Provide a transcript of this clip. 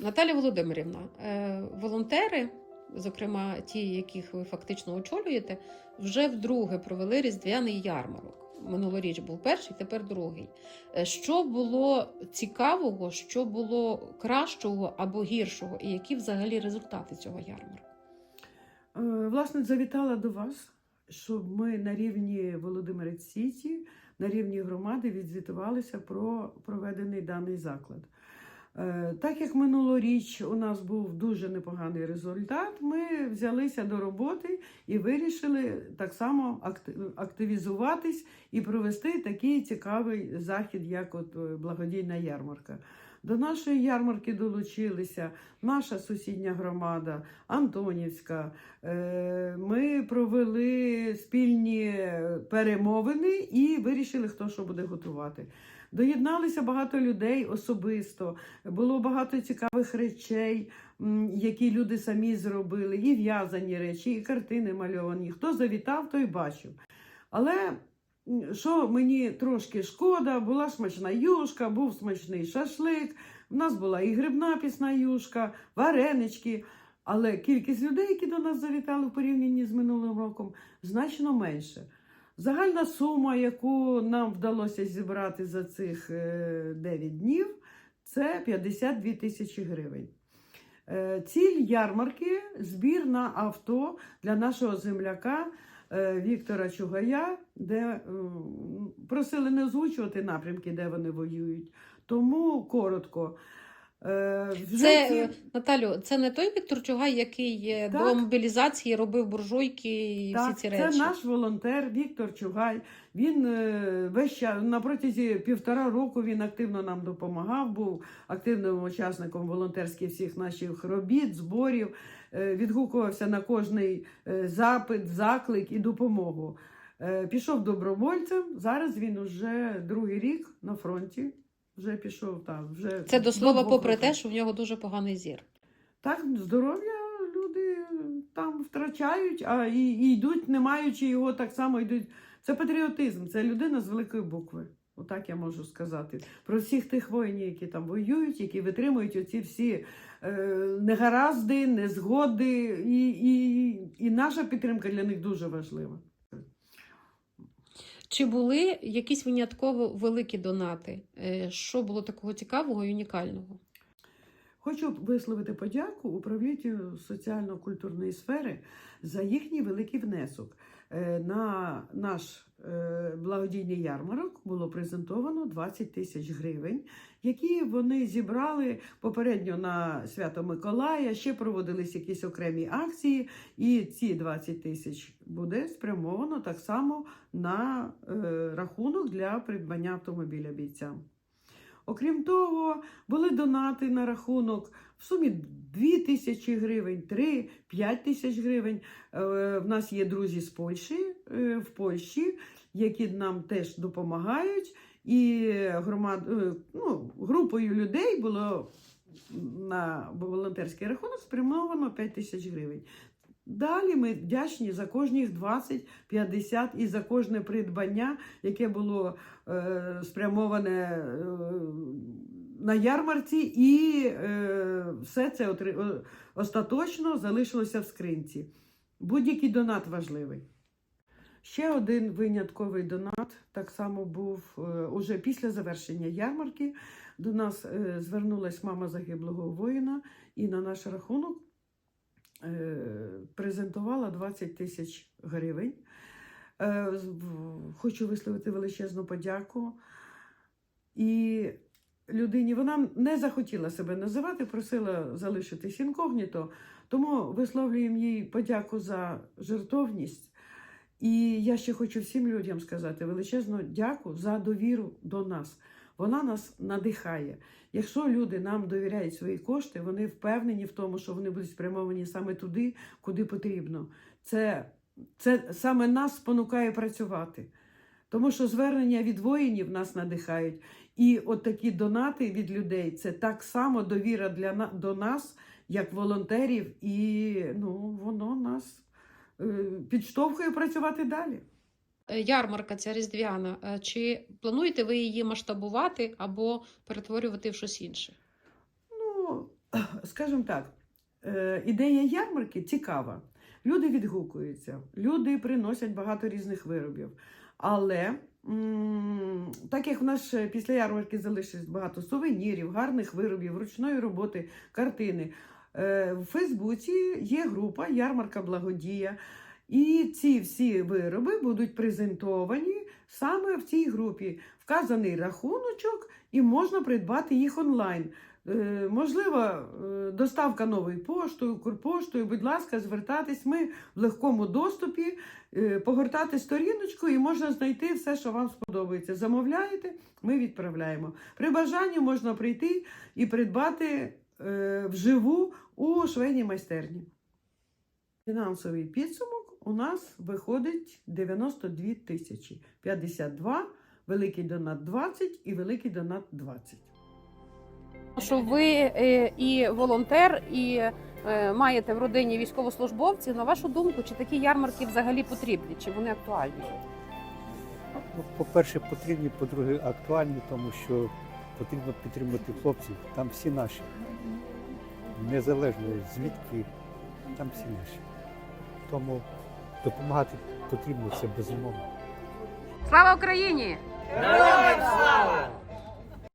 Наталя Володимирівна, е, волонтери, зокрема ті, яких ви фактично очолюєте, вже вдруге провели різдвяний ярмарок. Минулоріч був перший, тепер другий. Е, Що було цікавого, що було кращого або гіршого, і які взагалі результати цього ярмарку? Е, Власне, завітала до вас, щоб ми на рівні Володимира Сіті, на рівні громади відзвітувалися про проведений даний заклад. Е, Так як минулоріч у нас був дуже непоганий результат, ми взялися до роботи і вирішили так само активізуватись і провести такий цікавий захід, як от е, благодійна ярмарка. До нашої ярмарки долучилися наша сусідня громада, Антонівська. Е, Ми провели спільні перемовини і вирішили, хто що буде готувати. Доєдналися багато людей особисто. Було багато цікавих речей, які люди самі зробили, і в'язані речі, і картини мальовані. Хто завітав, той бачив. Але що мені трошки шкода, була смачна юшка, був смачний шашлик, в нас була і грибна пісна юшка, варенички. Але кількість людей, які до нас завітали в порівнянні з минулим роком, значно менше. Загальна сума, яку нам вдалося зібрати за цих 9 днів, це 52 тисячі гривень. Е, Ціль ярмарки збір на авто для нашого земляка е, Віктора Чугая, де просили не озвучувати напрямки, де вони воюють. Тому коротко. Е, вже Це ці- е, Наталю, це не той Віктор Чугай, який е, Так. до мобілізації робив буржуйки і Так, всі ці речі. це наш волонтер Віктор Чугай. Він весь час на протязі півтора року він активно нам допомагав, був активним учасником волонтерських всіх наших робіт, зборів, відгукувався на кожний запит, заклик і допомогу. Пішов добровольцем. Зараз він уже другий рік на фронті. Вже пішов там. Вже Це до слова, попри років. те, що в нього дуже поганий зір. Так, здоров'я люди там втрачають, а і, і йдуть, не маючи його, так само йдуть. Це патріотизм, це людина з великої букви. Отак я можу сказати. Про всіх тих воїнів, які там воюють, які витримують оці всі е, негаразди, незгоди, і, і, і наша підтримка для них дуже важлива. Чи були якісь винятково великі донати? Е, Що було такого цікавого і унікального? Хочу висловити подяку управлінню соціально-культурної сфери за їхній великий внесок. Е, На наш е, благодійний ярмарок було презентовано 20 тисяч гривень, які вони зібрали попередньо на свято Миколая. Ще проводились якісь окремі акції, і ці 20 тисяч буде спрямовано так само на е, рахунок для придбання автомобіля бійцям. Окрім того, були донати на рахунок в сумі 2 тисячі гривень, 3, 5 тисяч гривень. Е, В нас є друзі з Польщі, е, в Польщі, які нам теж допомагають. І громад, е, ну, групою людей було на волонтерський рахунок спрямовано 5 тисяч гривень. Далі ми вдячні за кожних 20, 50 і за кожне придбання, яке було е, спрямоване е, на ярмарці, і е, все це отри- остаточно залишилося в скринці. Будь-який донат важливий. Ще один винятковий донат так само був е, уже після завершення ярмарки. До нас е, звернулась мама загиблого воїна і на наш рахунок презентувала 20 тисяч гривень. Е, Хочу висловити величезну подяку. І людині вона не захотіла себе називати, просила залишитись інкогніто, тому висловлюємо їй подяку за жертовність. І я ще хочу всім людям сказати величезну дяку за довіру до нас. Вона нас надихає. Якщо люди нам довіряють свої кошти, вони впевнені в тому, що вони будуть спрямовані саме туди, куди потрібно. Це, це саме нас спонукає працювати. Тому що звернення від воїнів нас надихають. І от такі донати від людей це так само довіра для до нас, як волонтерів, і ну, воно нас е, підштовхує працювати далі. Е, Ярмарка ця різдвяна. е, Чи плануєте ви її масштабувати або перетворювати в щось інше? Ну, скажімо так, е, ідея ярмарки цікава. Люди відгукуються, люди приносять багато різних виробів. Але так як в нас після ярмарки залишилось багато сувенірів, гарних виробів, ручної роботи, картини. В Фейсбуці є група Ярмарка Благодія. І ці всі вироби будуть презентовані саме в цій групі. Вказаний рахуночок, і можна придбати їх онлайн. Е, можливо, е, доставка новою поштою, Укрпоштою. Будь ласка, звертатись. Ми в легкому доступі, е, погортати сторіночку і можна знайти все, що вам сподобається. Замовляєте, ми відправляємо. При бажанні можна прийти і придбати е, вживу у швейній майстерні. Фінансовий підсумок у нас виходить 92 тисячі. 52, великий донат 20 і великий донат 20. Що ви е, і волонтер, і е, маєте в родині військовослужбовців. На вашу думку, чи такі ярмарки взагалі потрібні, чи вони актуальні? Ну, по-перше, потрібні, по-друге, актуальні, тому що потрібно підтримувати хлопців. Там всі наші. Незалежно звідки, там всі наші. Тому допомагати потрібно це безумовно. Слава Україні! Героям слава!